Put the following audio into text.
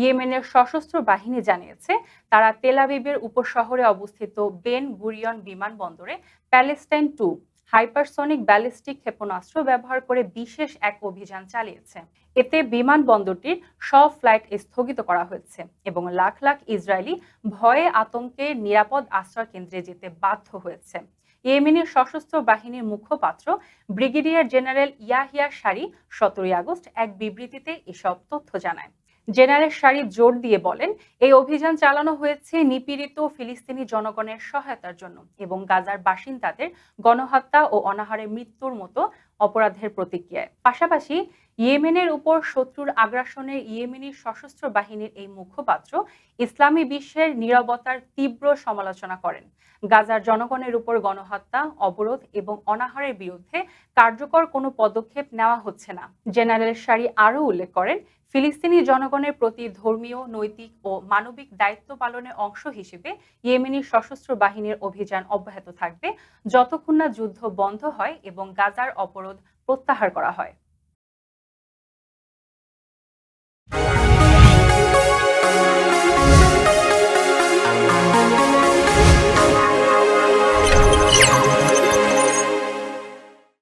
ইয়েমেনের সশস্ত্র বাহিনী জানিয়েছে, তারা তেলাবিবের উপশহরে অবস্থিত বেন গুরিয়ন বিমানবন্দরে প্যালেস্টাইন টু হাইপারসনিক ব্যালিস্টিক ক্ষেপণাস্ত্র ব্যবহার করে বিশেষ এক অভিযান চালিয়েছে। এতে বিমানবন্দরটির সব ফ্লাইট স্থগিত করা হয়েছে এবং লাখ লাখ ইসরায়েলি ভয়ে আতঙ্কে নিরাপদ আশ্রয় কেন্দ্রে যেতে বাধ্য হয়েছে। ইয়েমেনের সশস্ত্র বাহিনীর মুখপাত্র ব্রিগেডিয়ার জেনারেল ইয়াহিয়া সারি সতেরোই আগস্ট এক বিবৃতিতে এসব তথ্য জানায়। জেনারেল শারিফ জোর দিয়ে বলেন, এই অভিযান চালানো হয়েছে নিপীড়িত ফিলিস্তিনি জনগণের সহায়তার জন্য এবং গাজার বাসিন্দাদের গণহত্যা ও অনাহারে মৃত্যুর মতো অপরাধের প্রতিক্রিয়ায়। পাশাপাশি ইয়েমেনের উপর শত্রুর আগ্রাসনে ইয়েমেনি সশস্ত্র বাহিনীর এই মুখপাত্র ইসলামী বিশ্বের নিরবতার তীব্র সমালোচনা করেন। গাজার জনগণের উপর গণহত্যা, অবরোধ এবং অনাহারের বিরুদ্ধে কার্যকর কোনো পদক্ষেপ নেওয়া হচ্ছে না। জেনারেল সারি আরও উল্লেখ করেন, ফিলিস্তিনি জনগণের প্রতি ধর্মীয়, নৈতিক ও মানবিক দায়িত্ব পালনের অংশ হিসেবে ইয়েমেনি সশস্ত্র বাহিনীর অভিযান অব্যাহত থাকবে যতক্ষণ না যুদ্ধ বন্ধ হয় এবং গাজার অবরোধ প্রত্যাহার করা হয়।